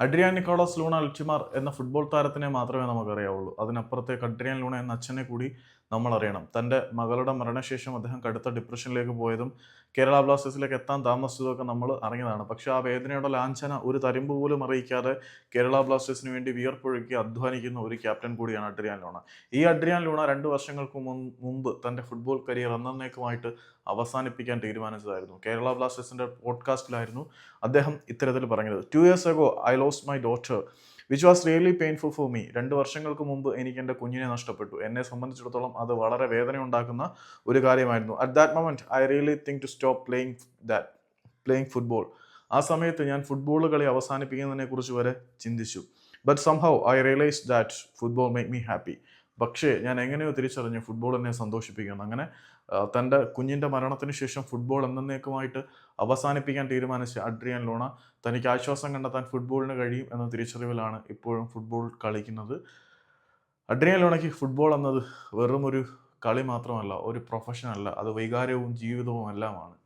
Adrian Nicholas Luna അൽച്ചിമാർ എന്ന football താരത്തിനെ മാത്രമേ നമുക്കറിയാവുള്ളൂ. അതിനപ്പുറത്തേക്ക് അഡ്രിയാൻ ലൂണ എന്ന അച്ഛനെ കൂടി നമ്മൾ അറിയണം തന്റെ മകളുടെ മരണശേഷം അദ്ദേഹം കടുത്ത ഡിപ്രഷനിലേക്ക് പോയതും കേരള ബ്ലാസ്റ്റേഴ്സിലേക്ക് എത്താൻ താമസിച്ചതൊക്കെ നമ്മൾ അറിഞ്ഞതാണ്. പക്ഷെ ആ വേദനയുടെ ലാഞ്ചന ഒരു തരിമ്പ് പോലും അറിയിക്കാതെ കേരള ബ്ലാസ്റ്റേഴ്സിന് വേണ്ടി വിയർപ്പൊഴുക്കി അധ്വാനിക്കുന്ന ഒരു ക്യാപ്റ്റൻ കൂടിയാണ് അഡ്രിയാൻ ലൂണ. ഈ അഡ്രിയാൻ ലൂണ രണ്ട് വർഷങ്ങൾക്ക് മുമ്പ് തന്റെ ഫുട്ബോൾ കരിയർ എന്നേക്കുമായിട്ട് അവസാനിപ്പിക്കാൻ തീരുമാനിച്ചതായിരുന്നു. കേരള ബ്ലാസ്റ്റേഴ്സിന്റെ പോഡ്കാസ്റ്റിലായിരുന്നു അദ്ദേഹം ഇത്തരത്തിൽ പറഞ്ഞത്. Two years ago I lost my daughter which was really painful for me രണ്ട് വർഷങ്ങൾക്ക് മുമ്പ് എനിക്ക് എന്റെ കുഞ്ഞിനെ നഷ്ടപ്പെട്ടു. എന്നെ സംബന്ധിച്ചിടത്തോളം അത് വളരെ വേദന ഉണ്ടാക്കുന്ന ഒരു കാര്യമായിരുന്നു. At that moment I really think to stop playing that playing football ആ സമയത്ത് ഞാൻ ഫുട്ബോൾ കളി അവസാനിപ്പിക്കുന്നതിനെ കുറിച്ച് വരെ ചിന്തിച്ചു. But somehow I realise that football make me happy പക്ഷേ ഞാൻ എങ്ങനെയോ തിരിച്ചറിഞ്ഞു ഫുട്ബോൾ എന്നെ സന്തോഷിപ്പിക്കുന്നു. അങ്ങനെ തന്റെ കുഞ്ഞിന്റെ മരണത്തിന് ശേഷം ഫുട്ബോൾ എന്നേക്കുമായിട്ട് അവസാനിപ്പിക്കാൻ തീരുമാനിച്ച അഡ്രിയൻ ലോണ തനിക്ക് ആശ്വാസം കണ്ടെത്താൻ ഫുട്ബോളിന് കഴിയും എന്ന തിരിച്ചറിവിലാണ് ഇപ്പോഴും ഫുട്ബോൾ കളിക്കുന്നത്. അഡ്രിയൻ ലോണയ്ക്ക് ഫുട്ബോൾ എന്നത് വെറും ഒരു കളി മാത്രമല്ല ഒരു പ്രൊഫഷനല്ല അത് വൈകാര്യവും ജീവിതവും എല്ലാമാണ്